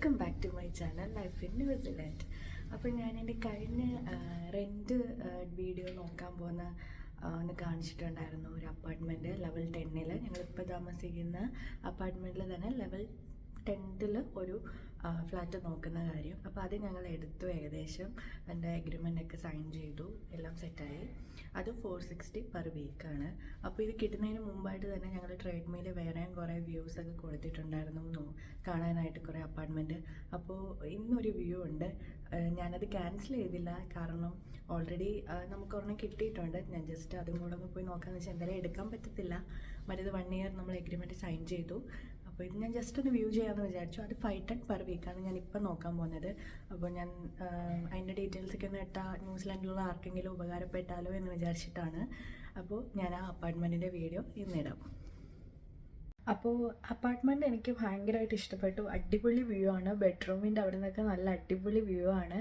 Welcome back to my channel life in New Zealand അപ്പോൾ ഞാൻ എന്റെ കഴിഞ്ഞ റെന്റ് വീഡിയോ നോക്കാൻ പോകുന്ന ഒന്ന് കാണിച്ചിട്ടുണ്ടായിരുന്നു. ഒരു അപ്പാർട്ട്മെന്റ് ലെവൽ ടെന്നിൽ ഞങ്ങളിപ്പോൾ താമസിക്കുന്ന അപ്പാർട്ട്മെന്റിൽ തന്നെ ലെവൽ ടെൻത്തിൽ ഒരു ഫ്ലാറ്റ് നോക്കുന്ന കാര്യം. അപ്പോൾ അത് ഞങ്ങൾ എടുത്തു ഏകദേശം. എന്റെ അഗ്രിമെന്റ് ഒക്കെ സൈൻ ചെയ്തു. എല്ലാം സെറ്റായി അത് ഫോർ സിക്സ്റ്റി പെർ വീക്കാണ് അപ്പോൾ ഇത് കിട്ടുന്നതിന് മുമ്പായിട്ട് തന്നെ ഞങ്ങൾ ട്രേഡ് മീൽ വേറെയും കുറേ വ്യൂസ് ഒക്കെ കൊടുത്തിട്ടുണ്ടായിരുന്നു കാണാനായിട്ട് കുറേ അപ്പാർട്ട്മെന്റ് അപ്പോൾ ഇന്നൊരു വ്യൂ ഉണ്ട്. ഞാനത് ക്യാൻസൽ ചെയ്തില്ല. കാരണം ഓൾറെഡി നമുക്ക് ഒരെണ്ണം കിട്ടിയിട്ടുണ്ട്. ഞാൻ ജസ്റ്റ് അതും കൂടെ ഒന്ന് പോയി നോക്കാമെന്ന് വെച്ചാൽ എന്തായാലും എടുക്കാൻ പറ്റത്തില്ല. മറ്റേത് വൺ ഇയർ നമ്മൾ എഗ്രിമെന്റ് സൈൻ ചെയ്തു. അപ്പോൾ ഇത് ഞാൻ ജസ്റ്റ് ഒന്ന് വ്യൂ ചെയ്യാമെന്ന് വിചാരിച്ചു. അത് ഫൈവ് ടെൻ പെർ വീക്കാണ് ഞാൻ ഇപ്പം നോക്കാൻ പോകുന്നത്. അപ്പോൾ ഞാൻ അതിന്റെ ഡീറ്റെയിൽസ് ഒക്കെ ഒന്ന് ഇട്ടാൽ ന്യൂസിലാൻഡിലുള്ള ആർക്കെങ്കിലും ഉപകാരപ്പെട്ടാലോ എന്ന് വിചാരിച്ചിട്ടാണ്. അപ്പോൾ ഞാൻ ആ അപ്പാർട്ട്മെന്റിന്റെ വീഡിയോ ഇന്നിടാം അപ്പോൾ അപ്പാർട്ട്മെന്റ് എനിക്ക് ഭയങ്കരമായിട്ട് ഇഷ്ടപ്പെട്ടു. അടിപൊളി വ്യൂ ആണ്. ബെഡ്റൂമിന്റെ അവിടെ നിന്നൊക്കെ നല്ല അടിപൊളി വ്യൂ ആണ്.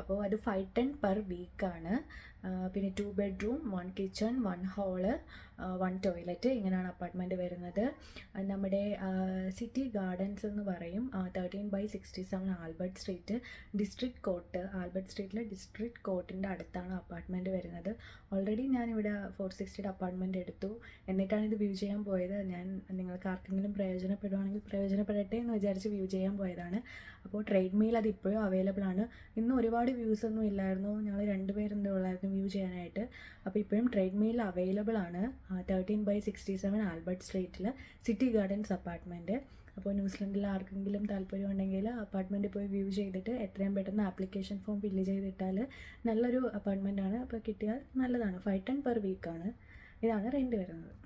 അപ്പോൾ അത് ഫൈവ് ടെൻ പെർ വീക്കാണ് പിന്നെ two bedroom one kitchen one hall one toilet ഇങ്ങനെയാണ് അപ്പാർട്ട്മെന്റ് വരുന്നത്. നമ്മുടെ സിറ്റി ഗാർഡൻസ് എന്ന് പറയും. Thirteen by sixty seven Albert street district court Albert സ്ട്രീറ്റിലെ district കോർട്ടിന്റെ അടുത്താണ് അപ്പാർട്ട്മെന്റ് വരുന്നത്. ഓൾറെഡി ഞാനിവിടെ ഫോർ സിക്സ്റ്റിയുടെ അപ്പാർട്ട്മെന്റ് എടുത്തു. എന്നിട്ടാണ് ഇത് വ്യൂ ചെയ്യാൻ പോയത്. ഞാൻ നിങ്ങൾക്ക് ആർക്കെങ്കിലും പ്രയോജനപ്പെടുവാണെങ്കിൽ പ്രയോജനപ്പെടട്ടെ എന്ന് വിചാരിച്ച് വ്യൂ ചെയ്യാൻ പോയതാണ്. അപ്പോൾ ട്രേഡ് മീൽ അത് ഇപ്പോഴും അവൈലബിൾ ആണ്. ഇന്നും ഒരുപാട് വ്യൂസ് ഒന്നും ഇല്ലായിരുന്നു. ഞങ്ങൾ രണ്ടുപേരെന്തേ ഉള്ളായിരുന്നു വ്യൂ ചെയ്യാനായിട്ട്. അപ്പോൾ ഇപ്പോഴും ട്രേഡ് മീൽ അവൈലബിൾ ആണ്. Thirteen by sixty seven Albert സ്ട്രീറ്റിൽ സിറ്റി ഗാർഡൻസ് അപ്പാർട്ട്മെന്റ്. അപ്പോൾ ന്യൂസിലൻഡിൽ ആർക്കെങ്കിലും താല്പര്യമുണ്ടെങ്കിൽ അപ്പാർട്ട്മെന്റ് പോയി വ്യൂ ചെയ്തിട്ട് എത്രയും പെട്ടെന്ന് ആപ്ലിക്കേഷൻ ഫോം ഫില്ല് ചെയ്തിട്ടാൽ നല്ലൊരു അപ്പാർട്ട്മെന്റാണ്. അപ്പോൾ കിട്ടിയാൽ നല്ലതാണ്. ഫൈവ് ടെൻ പെർ വീക്കാണ് ഇതാണ് റെന്റ് വരുന്നത്.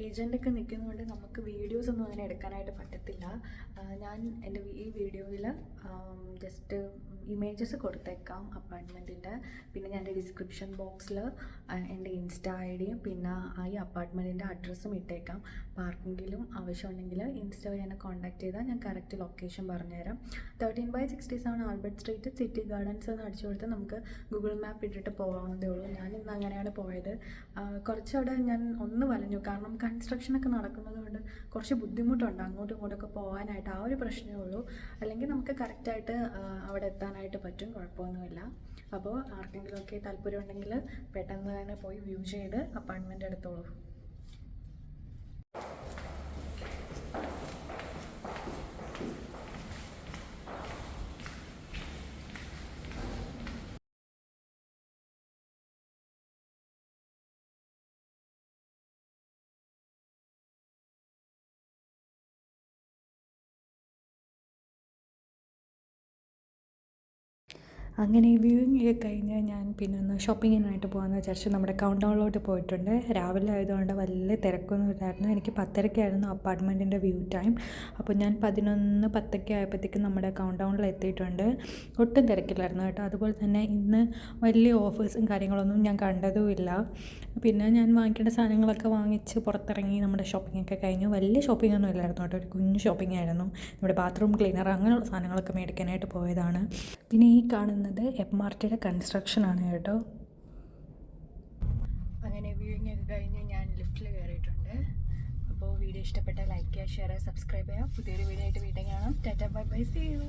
ഏജന്റൊക്കെ നിൽക്കുന്നതുകൊണ്ട് നമുക്ക് വീഡിയോസ് ഒന്നും അങ്ങനെ എടുക്കാനായിട്ട് പറ്റത്തില്ല. ഞാൻ എന്റെ ഈ വീഡിയോയിൽ ജസ്റ്റ് ഇമേജസ് കൊടുത്തേക്കാം അപ്പാർട്ട്മെന്റിന്റെ പിന്നെ ഞാൻ എന്റെ ഡിസ്ക്രിപ്ഷൻ ബോക്സിൽ എന്റെ ഇൻസ്റ്റ ഐ ഡിയും പിന്നെ ഈ അപ്പാർട്ട്മെന്റിന്റെ അഡ്രസ്സും ഇട്ടേക്കാം. അപ്പോൾ ആർക്കെങ്കിലും ആവശ്യമുണ്ടെങ്കിൽ ഇൻസ്റ്റ വഴി എന്നെ കോൺടാക്ട് ചെയ്താൽ ഞാൻ കറക്റ്റ് ലൊക്കേഷൻ പറഞ്ഞുതരാം. Thirteen by sixty seven Albert street city gardens എന്ന് അടിച്ചു കൊടുത്താൽ നമുക്ക് ഗൂഗിൾ മാപ്പ് ഇട്ടിട്ട് പോകാവുന്നതേ ഉള്ളൂ. ഞാൻ ഇന്ന് അങ്ങനെയാണ് പോയത്. കുറച്ചവിടെ ഞാൻ ഒന്ന് വലഞ്ഞു കാരണം കൺസ്ട്രക്ഷനൊക്കെ നടക്കുന്നത് കൊണ്ട് കുറച്ച് ബുദ്ധിമുട്ടുണ്ട്. അങ്ങോട്ടും ഇങ്ങോട്ടൊക്കെ പോകാനായിട്ട് ആ ഒരു പ്രശ്നമേ ഉള്ളൂ. അല്ലെങ്കിൽ നമുക്ക് കറക്റ്റായിട്ട് അവിടെ എത്താനായിട്ട് പറ്റും. കുഴപ്പമൊന്നുമില്ല. അപ്പോൾ ആർക്കെങ്കിലുമൊക്കെ താല്പര്യമുണ്ടെങ്കിൽ പെട്ടെന്ന് തന്നെ പോയി വ്യൂ ചെയ്ത് അപ്പാർട്ട്മെന്റ് എടുത്തോളൂ. അങ്ങനെ വ്യൂയിങ് ഒക്കെ കഴിഞ്ഞ് ഞാൻ പിന്നെ ഒന്ന് ഷോപ്പിങ്ങിനായിട്ട് പോകാമെന്ന് വിചാരിച്ചു നമ്മുടെ കൗണ്ട് ഡൗണിലോട്ട് പോയിട്ടുണ്ട്. രാവിലെ ആയതുകൊണ്ട് വലിയ തിരക്കൊന്നും ഇല്ലായിരുന്നു എനിക്ക് പത്തരയ്ക്കായിരുന്നു അപ്പാർട്ട്മെന്റിന്റെ വ്യൂ ടൈം അപ്പോൾ ഞാൻ പതിനൊന്ന് പത്തൊക്കെ ആയപ്പോഴത്തേക്കും നമ്മുടെ കൗണ്ട് ഡൗണിൽ എത്തിയിട്ടുണ്ട്. ഒട്ടും തിരക്കില്ലായിരുന്നു കേട്ടോ. അതുപോലെ തന്നെ ഇന്ന് വലിയ ഓഫേഴ്സും കാര്യങ്ങളൊന്നും ഞാൻ കണ്ടതുമില്ല. പിന്നെ ഞാൻ വാങ്ങിക്കേണ്ട സാധനങ്ങളൊക്കെ വാങ്ങിച്ച് പുറത്തിറങ്ങി നമ്മുടെ ഷോപ്പിംഗ് ഒക്കെ കഴിഞ്ഞു. വലിയ ഷോപ്പിംഗ് ഒന്നും ഇല്ലായിരുന്നു കേട്ടോ. ഒരു കുഞ്ഞു ഷോപ്പിംഗ് ആയിരുന്നു നമ്മുടെ ബാത്റൂം ക്ലീനർ അങ്ങനെയുള്ള സാധനങ്ങളൊക്കെ മേടിക്കാനായിട്ട് പോയതാണ്. പിന്നെ ഈ കാണുന്നത് എം ആർ ടിയുടെ കൺസ്ട്രക്ഷൻ ആണ് കേട്ടോ. അങ്ങനെ വ്യൂയിങ് ഒക്കെ കഴിഞ്ഞ് ഞാൻ ലിഫ്റ്റിൽ കയറിയിട്ടുണ്ട് അപ്പോൾ വീഡിയോ ഇഷ്ടപ്പെട്ടാൽ ലൈക്ക് ചെയ്യുക ഷെയർ ചെയ്യുക സബ്സ്ക്രൈബ് ചെയ്യുക. പുതിയൊരു വീഡിയോ ആയിട്ട് വീട്ടിൽ കാണാം. Tata bye bye see you